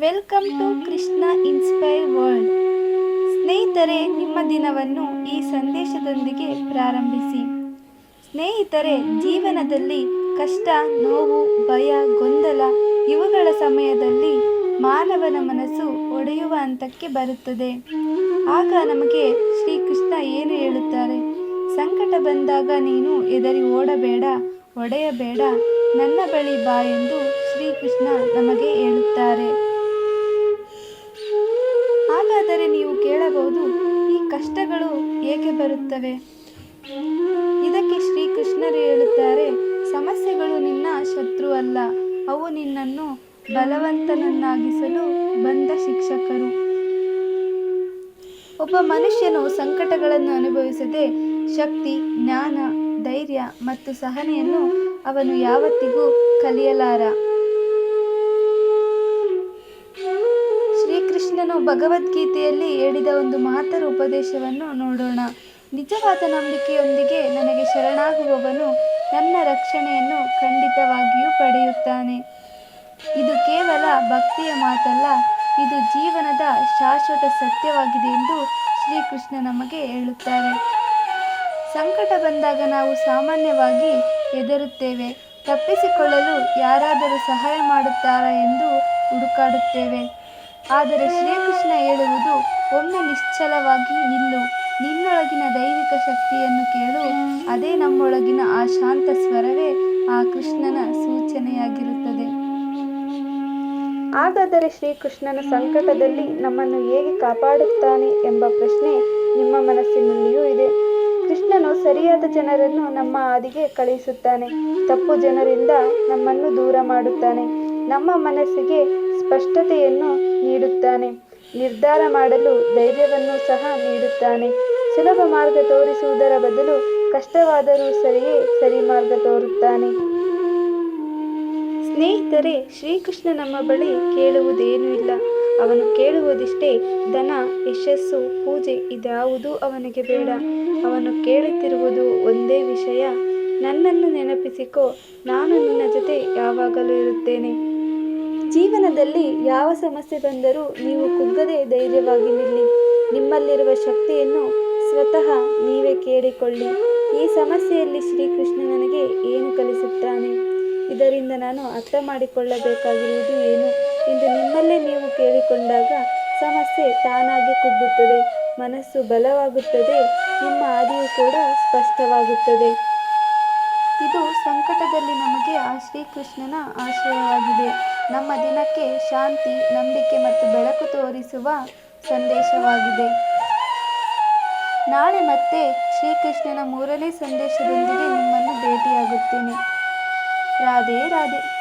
Welcome to Krishna inspire world. ಸ್ನೇಹಿತರೆ, ನಿಮ್ಮ ದಿನವನ್ನು ಈ ಸಂದೇಶದೊಂದಿಗೆ ಪ್ರಾರಂಭಿಸಿ. ಸ್ನೇಹಿತರೆ, ಜೀವನದಲ್ಲಿ ಕಷ್ಟ, ನೋವು, ಭಯ, ಗೊಂದಲ ಇವುಗಳ ಸಮಯದಲ್ಲಿ ಮಾನವನ ಮನಸ್ಸು ಒಡೆಯುವ ಹಂತಕ್ಕೆ ಬರುತ್ತದೆ. ಆಗ ನಮಗೆ ಶ್ರೀಕೃಷ್ಣ ಏನು ಹೇಳುತ್ತಾರೆ? ಸಂಕಟ ಬಂದಾಗ ನೀನು ಎದರಿ ಓಡಬೇಡ, ಒಡೆಯಬೇಡ, ನನ್ನ ಬಳಿ ಬಾ ಎಂದು ಶ್ರೀಕೃಷ್ಣ ನಮಗೆ ಹೇಳುತ್ತಾರೆ. ಕೇಳಬಹುದು. ಈ ಕಷ್ಟಗಳು ಏಕೆ ಬರುತ್ತವೆ? ಇದಕ್ಕೆ ಶ್ರೀಕೃಷ್ಣರು ಹೇಳುತ್ತಾರೆ, ಸಮಸ್ಯೆಗಳು ನಿನ್ನ ಶತ್ರು ಅಲ್ಲ. ಅವು ನಿನ್ನನ್ನು ಬಲವಂತನನ್ನಾಗಿಸಲು ಬಂದ ಶಿಕ್ಷಕರು. ಒಬ್ಬ ಮನುಷ್ಯನು ಸಂಕಟಗಳನ್ನು ಅನುಭವಿಸದೆ ಶಕ್ತಿ, ಜ್ಞಾನ, ಧೈರ್ಯ ಮತ್ತು ಸಹನೆಯನ್ನು ಅವನು ಯಾವತ್ತಿಗೂ ಕಲಿಯಲಾರ. ಭಗವದ್ಗೀತೆಯಲ್ಲಿ ಹೇಳಿದ ಒಂದು ಮಾತರ ಉಪದೇಶವನ್ನು ನೋಡೋಣ. ನಿಜವಾದ ನಂಬಿಕೆಯೊಂದಿಗೆ ನನಗೆ ಶರಣಾಗುವವನು ನನ್ನ ರಕ್ಷಣೆಯನ್ನು ಖಂಡಿತವಾಗಿಯೂ ಪಡೆಯುತ್ತಾನೆ. ಇದು ಕೇವಲ ಭಕ್ತಿಯ ಮಾತಲ್ಲ, ಇದು ಜೀವನದ ಶಾಶ್ವತ ಸತ್ಯವಾಗಿದೆ ಎಂದು ಶ್ರೀಕೃಷ್ಣ ನಮಗೆ ಹೇಳುತ್ತಾರೆ. ಸಂಕಟ ಬಂದಾಗ ನಾವು ಸಾಮಾನ್ಯವಾಗಿ ಹೆದರುತ್ತೇವೆ, ತಪ್ಪಿಸಿಕೊಳ್ಳಲು ಯಾರಾದರೂ ಸಹಾಯ ಮಾಡುತ್ತಾರಾ ಎಂದು ಹುಡುಕಾಡುತ್ತೇವೆ. ಆದರೆ ಶ್ರೀಕೃಷ್ಣ ಹೇಳುವುದು, ಒಮ್ಮೆ ನಿಶ್ಚಲವಾಗಿ ನಿಲ್ಲು. ನಿನ್ನೊಳಗಿನ ದೈವಿಕ ಶಕ್ತಿಯನ್ನು ಕೇಳು. ಅದೇ ನಮ್ಮೊಳಗಿನ ಆ ಶಾಂತ ಸ್ವರವೇ ಆ ಕೃಷ್ಣನ ಸೂಚನೆಯಾಗಿರುತ್ತದೆ. ಹಾಗಾದರೆ ಶ್ರೀಕೃಷ್ಣನ ಸಂಕಟದಲ್ಲಿ ನಮ್ಮನ್ನು ಹೇಗೆ ಕಾಪಾಡುತ್ತಾನೆ ಎಂಬ ಪ್ರಶ್ನೆ ನಿಮ್ಮ ಮನಸ್ಸಿನಲ್ಲಿಯೂ ಇದೆ. ಕೃಷ್ಣನು ಸರಿಯಾದ ಜನರನ್ನು ನಮ್ಮ ಹಾದಿಗೆ ಕಳುಹಿಸುತ್ತಾನೆ. ತಪ್ಪು ಜನರಿಂದ ನಮ್ಮನ್ನು ದೂರ ಮಾಡುತ್ತಾನೆ. ನಮ್ಮ ಮನಸ್ಸಿಗೆ ಸ್ಪಷ್ಟತೆಯನ್ನು ನೀಡುತ್ತಾನೆ. ನಿರ್ಧಾರ ಮಾಡಲು ಧೈರ್ಯವನ್ನು ಸಹ ನೀಡುತ್ತಾನೆ. ಸುಲಭ ಮಾರ್ಗ ತೋರಿಸುವುದರ ಬದಲು ಕಷ್ಟವಾದರೂ ಸರಿಯೇ ಸರಿ ಮಾರ್ಗ ತೋರುತ್ತಾನೆ. ಸ್ನೇಹಿತರೆ, ಶ್ರೀಕೃಷ್ಣ ನಮ್ಮ ಬಳಿ ಕೇಳುವುದೇನೂ ಇಲ್ಲ. ಅವನು ಕೇಳುವುದಿಷ್ಟೇ, ಧನ, ಯಶಸ್ಸು, ಪೂಜೆ ಇದ್ಯಾವುದೂ ಅವನಿಗೆ ಬೇಡ. ಅವನು ಕೇಳುತ್ತಿರುವುದು ಒಂದೇ ವಿಷಯ. ನನ್ನನ್ನು ನೆನಪಿಸಿಕೋ, ನಾನು ನಿನ್ನ ಜೊತೆ ಯಾವಾಗಲೂ ಇರುತ್ತೇನೆ. ಜೀವನದಲ್ಲಿ ಯಾವ ಸಮಸ್ಯೆ ಬಂದರೂ ನೀವು ಕುಗ್ಗದೆ ಧೈರ್ಯವಾಗಿ ನಿಲ್ಲಿ. ನಿಮ್ಮಲ್ಲಿರುವ ಶಕ್ತಿಯನ್ನು ಸ್ವತಃ ನೀವೇ ಕೇಳಿಕೊಳ್ಳಿ. ಈ ಸಮಸ್ಯೆಯಲ್ಲಿ ಶ್ರೀಕೃಷ್ಣ ನನಗೆ ಏನು ಕಲಿಸುತ್ತಾನೆ? ಇದರಿಂದ ನಾನು ಅರ್ಥ ಮಾಡಿಕೊಳ್ಳಬೇಕಾಗಿರುವುದು ಏನು? ಎಂದು ನಿಮ್ಮಲ್ಲೇ ನೀವು ಕೇಳಿಕೊಂಡಾಗ ಸಮಸ್ಯೆ ತಾನಾಗಿ ಕುಗ್ಗುತ್ತದೆ. ಮನಸ್ಸು ಬಲವಾಗುತ್ತದೆ. ನಿಮ್ಮ ಹಾದಿಯು ಕೂಡ ಸ್ಪಷ್ಟವಾಗುತ್ತದೆ. ಇದು ಸಂಕಟದಲ್ಲಿ ನಮಗೆ ಆ ಶ್ರೀಕೃಷ್ಣನ ಆಶ್ರಯವಾಗಿದೆ. ನಮ್ಮ ದಿನಕ್ಕೆ ಶಾಂತಿ, ನಂಬಿಕೆ ಮತ್ತು ಬೆಳಕು ತೋರಿಸುವ ಸಂದೇಶವಾಗಿದೆ. ನಾಳೆ ಮತ್ತೆ ಶ್ರೀಕೃಷ್ಣನ ಮೂರನೇ ಸಂದೇಶದೊಂದಿಗೆ ನಿಮ್ಮನ್ನು ಭೇಟಿಯಾಗುತ್ತೇನೆ. ರಾಧೆ ರಾಧೆ.